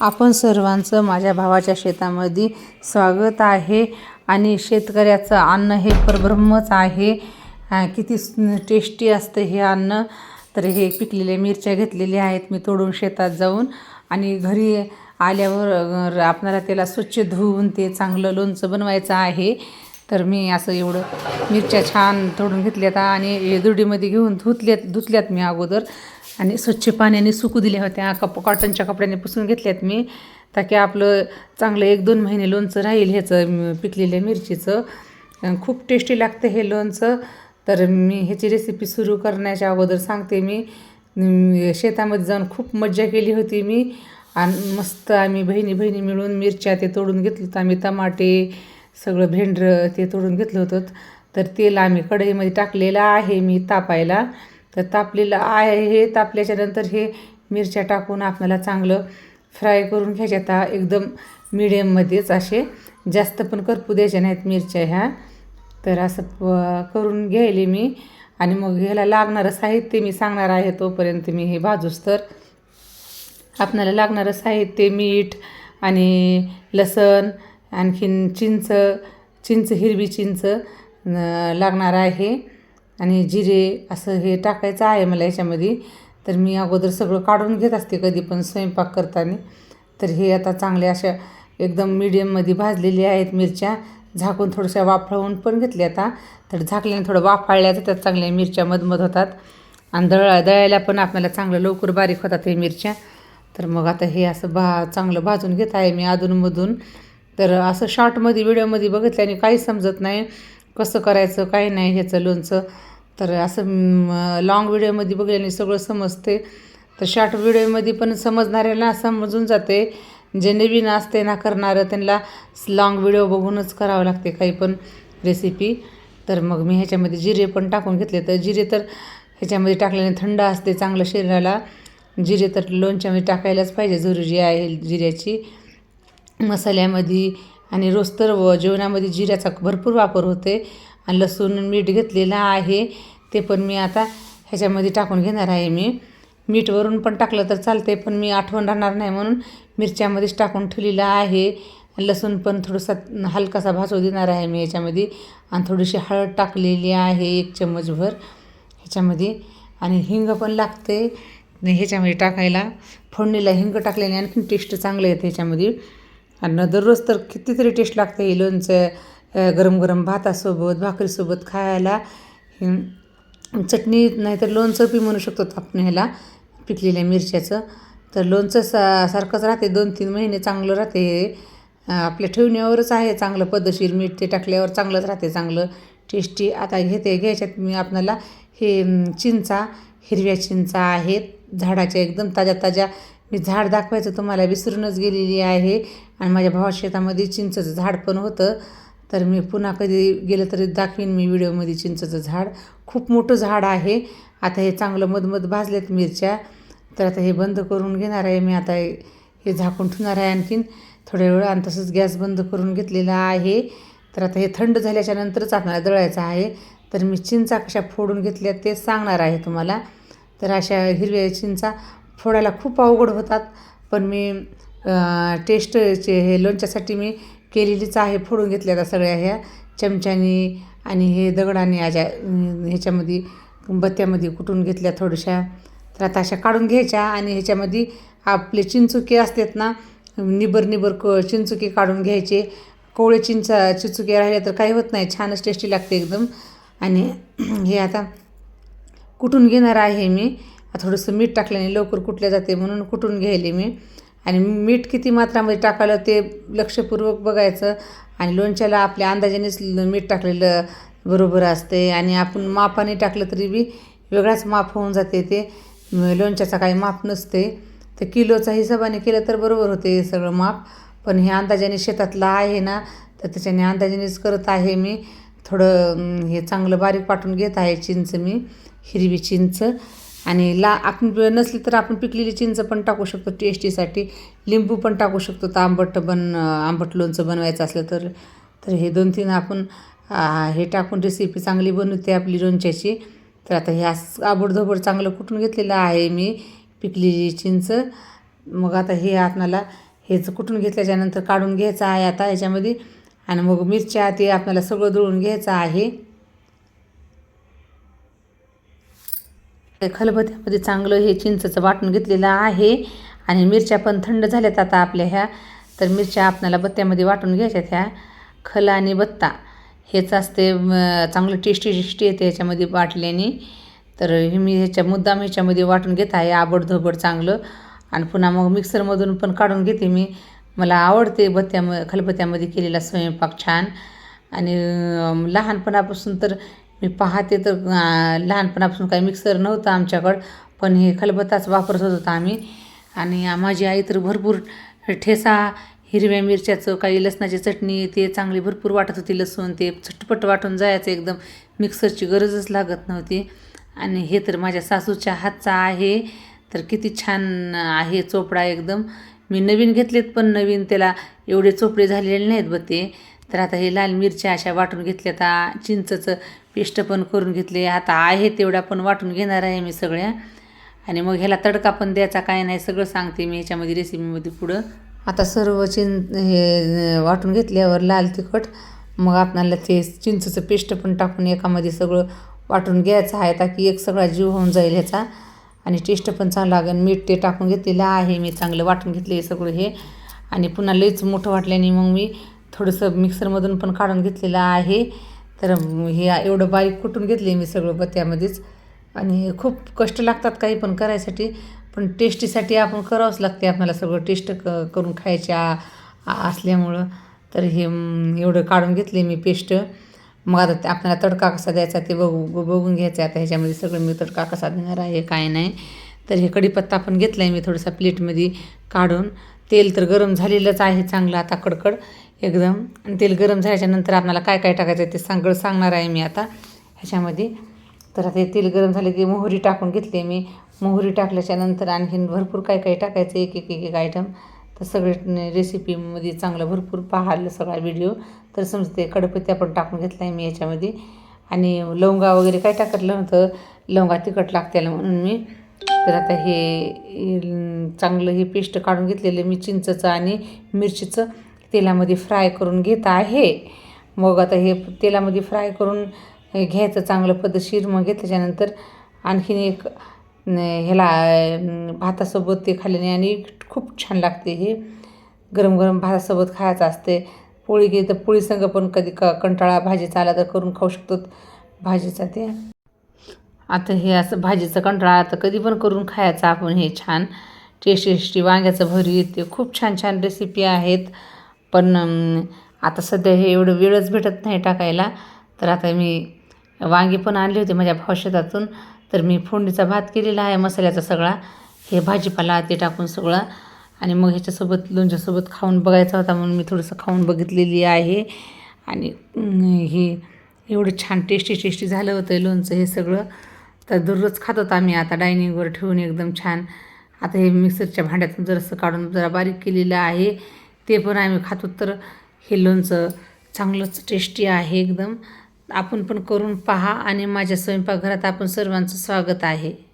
आपण सर्वांचं माझ्या भावाच्या शेतामध्ये स्वागत आहे. आणि शेतकऱ्याचं अन्न हे परब्रह्मच आहे. किती टेस्टी असतं हे अन्न. तर हे पिकलेल्या मिरच्या घेतलेल्या आहेत. मी तोडून शेतात जाऊन आणि घरी आल्यावर आपणाला त्याला स्वच्छ धुवून ते चांगलं लोणचं बनवायचं आहे. तर मी असं एवढं मिरच्या छान तोडून घेतल्यात आणि दुडीमध्ये घेऊन धुतल्यात धुतल्यात मी अगोदर. आणि स्वच्छ पाण्याने सुकू दिल्या होत्या. कप कॉटनच्या कपड्याने पुसून घेतल्यात मी. ताकी आपलं चांगलं एक दोन महिने लोणचं राहील ह्याचं पिकलेल्या मिरचीचं. खूप टेस्टी लागतं हे लोणचं. तर मी ह्याची रेसिपी सुरू करण्याच्या अगोदर सांगते मी. शेतामध्ये जाऊन खूप मज्जा केली होती मी. आणि मस्त आम्ही बहिणी बहिणी मिळून मिरच्या ते तोडून घेतलं होतं. आम्ही टमाटे सगळं भेंडरं ते तोडून घेतलं होतं. तर तेल आम्ही कढईमध्ये टाकलेलं आहे मी तापायला. तर तापलेलं आहे हे तापल्याच्या नंतर हे मिरच्या टाकून आपल्याला चांगलं फ्राय करून घ्यायच्या आता एकदम मिडियममध्येच असे जास्त पण करपू द्यायच्या नाहीत मिरच्या ह्या. तर असं प करून घ्यायले मी. आणि मग ह्याला लागणारं साहित्य मी सांगणार आहे तोपर्यंत मी हे भाजूस तर. आपणाला लागणारं साहित्य मीठ आणि लसण आणखीन चिंच चिंच हिरवी चिंच लागणार आहे. आणि जिरे असं हे टाकायचं आहे मला याच्यामध्ये. तर मी अगोदर सगळं काढून घेत असते कधी पण स्वयंपाक करताना. तर हे आता चांगले अशा एकदम मीडियममध्ये भाजलेले आहेत मिरच्या. झाकून थोड्याशा वाफळवून पण घेतल्या आता. तर झाकल्याने थोडं वाफाळल्या जातात चांगल्या मिरच्या मधमध होतात. आणि दळा दळायला पण आपल्याला चांगलं लवकर बारीक होतात हे मिरच्या. तर मग आता हे असं भा चांगलं भाजून घेत आहे मी अधूनमधून. तर असं शॉर्टमध्ये व्हिडिओमध्ये बघितल्याने काही समजत नाही. कसं करायचं काही नाही ह्याचं लोणचं. तर असं लॉंग व्हिडिओमध्ये बघल्याने सगळं समजते. तर शॉर्ट व्हिडिओमध्ये पण समजणाऱ्याला समजून जाते. जे नवीन असते ना करणारं त्यांना लॉंग व्हिडिओ बघूनच करावं लागते काही पण रेसिपी तर मग मी ह्याच्यामध्ये जिरे पण टाकून घेतले तर जिरे तर ह्याच्यामध्ये टाकल्याने थंड असते चांगलं शरीराला. जिरे तर लोणच्यामध्ये टाकायलाच पाहिजे जरुरी आहे जिऱ्याची. मसाल्यामध्ये आणि रोज तर व जेवणामध्ये जिऱ्याचा भरपूर वापर होते. आणि लसूण मीठ घेतलेलं आहे. ते पण मी आता ह्याच्यामध्ये टाकून घेणार आहे मी. मीठवरून पण टाकलं तर चालते पण मी आठवण राहणार नाही म्हणून मिरच्यामध्येच टाकून ठेवलेलं आहे. लसूण पण थोडासा हलकासा भाजू देणार आहे मी याच्यामध्ये. आणि थोडीशी हळद टाकलेली आहे एक चम्मचभर ह्याच्यामध्ये. आणि हिंग पण लागते ह्याच्यामध्ये टाकायला फोडणीला हिंग टाकल्याने आणखीन टेस्ट चांगलं येते ह्याच्यामध्ये आणि दररोज तर कितीतरी टेस्ट लागते हे लोणचं गरम गरम भातासोबत भाकरीसोबत खायला. चटणी नाहीतर लोणचं बी म्हणू शकतो आपण ह्याला पिकलेल्या मिरच्याचं. तर लोणचं सा सारखंच राहते दोन तीन महिने चांगलं राहते. हे आपल्या ठेवण्यावरच आहे चांगलं पद्धतशीर मीठ ते टाकल्यावर चांगलंच राहते चांगलं टेस्टी आता घेते घ्यायच्यात मी आपणाला हे चिंचा हिरव्या चिंचा आहेत झाडाच्या एकदम ताज्या ताज्या मी झाड दाखवायचं तुम्हाला विसरूनच गेलेली आहे. आणि माझ्या भावा शेतामध्ये चिंचचं झाड पण होतं. तर मी पुन्हा कधी गेलं तरी दाखवीन मी व्हिडिओमध्ये चिंचचं झाड. खूप मोठं झाड आहे. आता हे चांगलं मधमध भाजलेत मिरच्या. तर आता हे बंद करून घेणार आहे. मी आता हे झाकून ठेवणार आहे आणखीन. थोड्या वेळ आणि तसंच गॅस बंद करून घेतलेला आहे. तर आता हे थंड झाल्याच्या नंतरच आपल्याला दळायचं आहे. तर मी चिंचा कशा फोडून घेतल्या ते सांगणार आहे तुम्हाला. तर अशा हिरव्या चिंचा फोडायला खूप अवघड होतात. पण मी टेस्टचे हे लोणच्यासाठी मी केलेलीच आहे फोडून घेतल्या आता सगळ्या ह्या चमच्यानी आणि हे दगडाने याच्या ह्याच्यामध्ये बत्त्यामध्ये कुटून घेतल्या थोड्याशा. तर आता अशा काढून घ्यायच्या आणि ह्याच्यामध्ये आपले चिंचुके असतात ना निबर निबर क चिंचुके काढून घ्यायचे. कोवळे चिंचा चिंचुके राहिले तर काही होत नाही छानच टेस्टी लागते एकदम. आणि हे आता कुटून घेणार आहे मी. थोडंसं मीठ टाकल्याने लवकर कुठल्या जाते म्हणून कुठून घ्यायले मी. आणि मीठ किती मात्रामध्ये टाकायला ते लक्षपूर्वक बघायचं. आणि लोणच्याला आपल्या अंदाजानेच मीठ टाकलेलं बरोबर असते. आणि आपण मापाने टाकलं तरी बी वेगळाच माप होऊन जाते ते. लोणच्याचा काही माप नसते. तर किलोचा हिशोबाने केलं तर बरोबर होते सगळं माप. पण हे अंदाजाने शेतातला आहे ना तर त्याच्याने अंदाजानेच करत आहे मी. थोडं हे चांगलं बारीक पाठवून घेत आहे चिंच मी हिरवी चिंच. आणि ला आपण नसली तर आपण पिकलेली चिंच पण टाकू शकतो टेस्टीसाठी. लिंबू पण टाकू शकतो. तर आंबट बन आंबट लोणचं बनवायचं असलं तर तर हे दोन तीन आपण हे टाकून रेसिपी चांगली बनवते आपली लोणच्याची. तर आता हे आबडधोबड चांगलं कुठून घेतलेलं आहे मी पिकलेली चिंच. मग आता हे आपणाला हेच कुठून घेतल्याच्यानंतर काढून घ्यायचं आहे आता ह्याच्यामध्ये आणि मग मिरच्या ते आपल्याला सगळं दळून घ्यायचं आहे. खलबत्त्यामध्ये चांगलं हे चिंचचं वाटून घेतलेलं आहे. आणि मिरच्या पण थंड झाल्यात आता आपल्या ह्या. तर मिरच्या आपणाला बत्त्यामध्ये वाटून घ्यायच्यात ह्या. खल आणि बत्ता हेच असते चांगलं टेस्टी टेस्टी येते ह्याच्यामध्ये वाटल्याने. तर हे मी ह्याच्या मुद्दाम ह्याच्यामध्ये वाटून घेत आहे आबडधोबड चांगलं. आणि पुन्हा मग मिक्सरमधून पण काढून घेते मी. मला आवडते बत्त्याम खलबत्त्यामध्ये केलेला स्वयंपाक छान. आणि लहानपणापासून तर मी पाहते तर लहानपणापासून काही मिक्सर नव्हतं आमच्याकडं पण हे खलबत्ताच वापरत होतो आम्ही. आणि माझी आई तर भरपूर ठेसा हिरव्या मिरच्याचं काही लसणाची चटणी ते चांगली भरपूर वाटत होती लसूण ते झटपट वाटून जायचं एकदम. मिक्सरची गरजच लागत नव्हती. आणि हे तर माझ्या सासूच्या हातचा आहे. तर किती छान आहे चोपडा एकदम. मी नवीन घेतलेत पण नवीन त्याला एवढे चोपडे झालेले नाहीत बघ ते. तर आता हे लाल मिरच्या अशा वाटून घेतल्या आता चिंचचं पेस्ट पण करून घेतले. आता आहे तेवढ्या पण वाटून घेणार आहे मी सगळ्या. आणि मग ह्याला तडका पण द्यायचा काय नाही सगळं सांगते मी ह्याच्यामध्ये रेसिपीमध्ये पुढं. आता सर्व चिं हे वाटून घेतल्यावर लाल तिखट मग आपणाला ते चिंचचं पेस्ट पण टाकून एकामध्ये सगळं वाटून घ्यायचं आहे. ताकी एक सगळा जीव होऊन जाईल ह्याचा. आणि टेस्ट पण चांगला लागेल. मीठ ते टाकून घेतलेलं आहे मी. चांगलं वाटून घेतले हे सगळं हे. आणि पुन्हा लईच मोठं वाटल्याने मग मी थोडंसं मिक्सरमधून पण काढून घेतलेलं आहे. तर हे एवढं बारीक कुटून घेतले मी सगळं पत्त्यामध्येच आणि खूप कष्ट लागतात काही पण करायसाठी पण टेस्टीसाठी आपण करावंच लागते आपल्याला सगळं टेस्ट क करून खायच्या असल्यामुळं. तर हे एवढं काढून घेतले मी पेस्ट. मग आता ते आपल्याला तडका कसा द्यायचा ते बघू बघून घ्यायचं. आहे आता ह्याच्यामध्ये सगळं मी तडका कसा देणार आहे काय नाही. तर हे कढीपत्ता पण घेतला आहे मी थोडासा प्लेटमध्ये काढून. तेल तर गरम झालेलंच आहे चांगलं आता कडकड. एकदम. आणि तेल गरम झाल्याच्यानंतर आपल्याला काय काय टाकायचं आहे ते सगळं सांगणार आहे मी आता. ह्याच्यामध्ये. तर आता हे तेल गरम झाले की मोहरी टाकून घेतली मी. मोहरी टाकल्याच्यानंतर आणखीन भरपूर काय काय टाकायचं एक एक एक एक आयटम तर सगळे रेसिपीमध्ये चांगलं भरपूर पाहिलं सगळा व्हिडिओ तर समजते कडपत्त्या पण टाकून घेतला आहे मी याच्यामध्ये आणि लवंगा वगैरे काय टाकलं नव्हतं. लवंगा तिखट लागते म्हणून मी. तर आता हे हे चांगलं हे पेस्ट काढून घेतलेलं मी चिंचचं आणि मिरचीचं. तेलामध्ये फ्राय करून घेत आहे. मग आता हे तेलामध्ये फ्राय करून घ्यायचं चांगलं पद्धतशीर मग घेतल्याच्यानंतर आणखीन एक ह्याला भातासोबत ते खाल्ल्याने आणि खूप छान लागते हे. गरम गरम भातासोबत खायचं असते. पोळी घे तर पोळीसंग पण कधी क कंटाळा भाजीचा आला तर करून खाऊ शकतो भाजीचा ते. आता हे असं भाजीचं कंटाळा तर कधी पण करून खायचं आपण हे छान. टेस्टी टेस्टी वांग्याचं भरीत ते खूप छान छान रेसिपी आहेत. पण आता सध्या हे एवढं वेळच भेटत नाही टाकायला. तर आता मी वांगी पण आणली होती माझ्या भावशेतातून तर मी फोडणीचा भात केलेला आहे मसाल्याचा सगळा. हे भाजीपाला ते टाकून सगळं. आणि मग ह्याच्यासोबत लोणच्यासोबत खाऊन बघायचा होता म्हणून मी थोडंसं खाऊन बघितलेली आहे. आणि हे एवढं छान टेस्टी टेस्टी झालं होतं लोणचं हे सगळं. तर दररोज खात होता आम्ही आता डायनिंगवर ठेवून एकदम छान. आता हे मिक्सरच्या भांड्यातून जरासं काढून जरा बारीक केलेलं आहे. ते पण आम्ही खातो. तर हे लोणचं चांगलंच टेस्टी आहे एकदम. आपण पण करून पहा आणि माझ्या स्वयंपाकघरात आपण सर्वांचं स्वागत आहे.